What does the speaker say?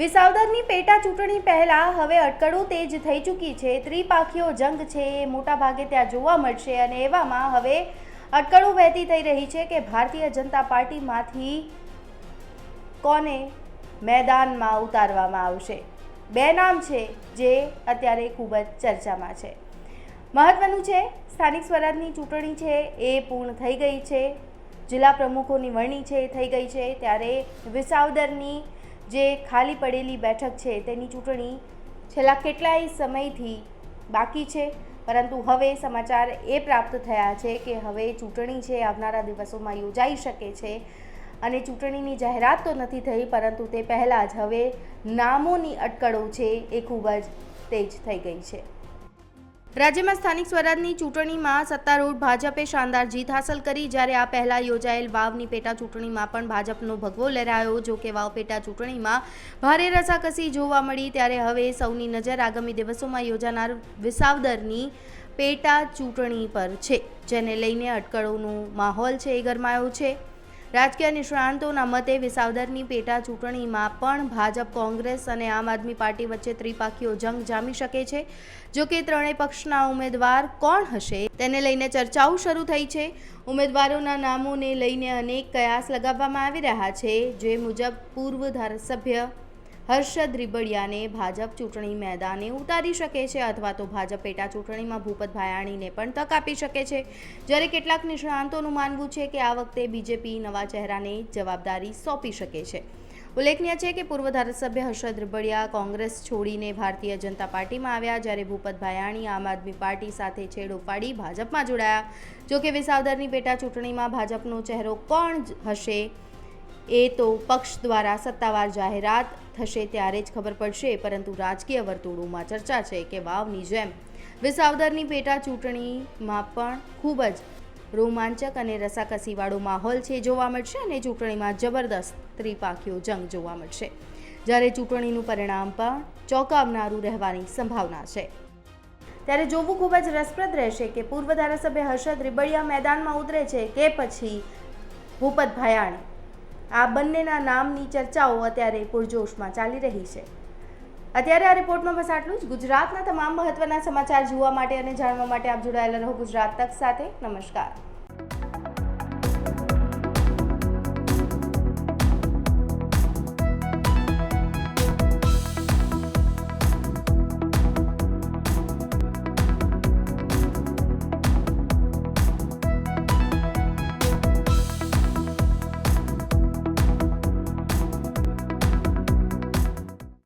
વિસાવદરની પેટા ચૂંટણી પહેલા હવે અટકળો તેજ થઈ ચૂકી છે. ત્રિપાખીઓ જંગ છે એ મોટા ભાગે ત્યાં જોવા મળશે અને એવામાં હવે અટકળો વહેતી થઈ રહી છે કે ભારતીય જનતા પાર્ટીમાંથી કોને મેદાનમાં ઉતારવામાં આવશે. બે નામ છે જે અત્યારે ખૂબ જ ચર્ચામાં છે. મહત્વનું છે, સ્થાનિક સ્વરાજની ચૂંટણી છે એ પૂર્ણ થઈ ગઈ છે. જિલ્લા પ્રમુખોની વરણી છે એ થઈ ગઈ છે. ત્યારે વિસાવદરની જે ખાલી પડેલી બેઠક છે તેની ચૂંટણી છેલ્લા કેટલાય સમયથી બાકી છે. પરંતુ હવે સમાચાર એ પ્રાપ્ત થયા છે કે હવે ચૂંટણી છે, આવનારા દિવસોમાં યોજાઈ શકે છે અને ચૂંટણીની જાહેરાત તો નથી થઈ, પરંતુ તે પહેલાં જ હવે નામોની અટકળો છે એ ખૂબ જ તેજ થઈ ગઈ છે. રાજ્યમાં સ્થાનિક સ્વરાજની ચૂંટણીમાં સત્તારૂઢ ભાજપે શાનદાર જીત હાંસલ કરી. જ્યારે આ પહેલા યોજાયેલ વાવની પેટા ચૂંટણીમાં પણ ભાજપનો ભગવો લહેરાયો. જો કે વાવ પેટા ચૂંટણીમાં ભારે રસાકસી જોવા મળી. ત્યારે હવે સૌની નજર આગામી દિવસોમાં યોજાનાર વિસાવદરની પેટા ચૂંટણી પર છે, જેને લઈને અટકળોનો માહોલ છે, એ ગરમાયો છે. રાજકીય નિષ્ણાંતોના મતે વિસાવદરની પેટા ચૂંટણીમાં પણ ભાજપ, કોંગ્રેસ અને આમ આદમી પાર્ટી વચ્ચે ત્રિપાખીઓ જંગ જામી શકે છે. જો કે ત્રણેય પક્ષના ઉમેદવાર કોણ હશે તેને લઈને ચર્ચાઓ શરૂ થઈ છે. ઉમેદવારોના નામોને લઈને અનેક કયાસ લગાવવામાં આવી રહ્યા છે. જે મુજબ પૂર્વ ધારાસભ્ય હર્ષદ રીબડિયાને ભાજપ ચૂંટણી મેદાને ઉતારી શકે છે અથવા તો ભાજપ પેટા ચૂંટણીમાં ભૂપત ભાયાણીને પણ તક આપી શકે છે. જ્યારે કેટલાક નિષ્ણાંતોનું માનવું છે કે આ વખતે બીજેપી નવા ચહેરાને જવાબદારી સોંપી શકે છે. ઉલ્લેખનીય છે કે પૂર્વ ધારાસભ્ય હર્ષદ રીબડિયા કોંગ્રેસ છોડીને ભારતીય જનતા પાર્ટીમાં આવ્યા જ્યારે ભૂપત ભાયાણી આમ આદમી પાર્ટી સાથે છેડો પાડી ભાજપમાં જોડાયા. જોકે વિસાવદરની પેટા ચૂંટણીમાં ભાજપનો ચહેરો કોણ હશે એ તો પક્ષ દ્વારા સત્તાવાર જાહેરાત થશે ત્યારે જ ખબર પડશે, પરંતુ રાજકીય વર્તુળોમાં ચર્ચા છે કે વાવની જેમ. વિસાવદરની પેટા ચૂંટણીમાં પણ ખૂબ જ રોમાંચક અને રસાકસીવાળો માહોલ છે જોવા મળશે અને ચૂંટણીમાં જબરદસ્ત ત્રિપાખીઓ જંગ જોવા મળશે. જ્યારે ચૂંટણીનું પરિણામ પણ ચોંકાવનારું રહેવાની સંભાવના છે. ત્યારે જોવું ખૂબ જ રસપ્રદ રહેશે કે પૂર્વ ધારાસભ્ય હર્ષદ રીબડિયા મેદાનમાં ઉતરે છે કે પછી ભૂપત ભાયાણી આ બંનેના નામની ચર્ચાઓ અત્યારે પૂરજોશમાં ચાલી રહી છે. અત્યારે આ રિપોર્ટમાં બસ આટલું જ. ગુજરાતના તમામ મહત્વના સમાચાર જોવા માટે અને જાણવા માટે આપ જોડાયેલા રહો ગુજરાત તક સાથે. નમસ્કાર.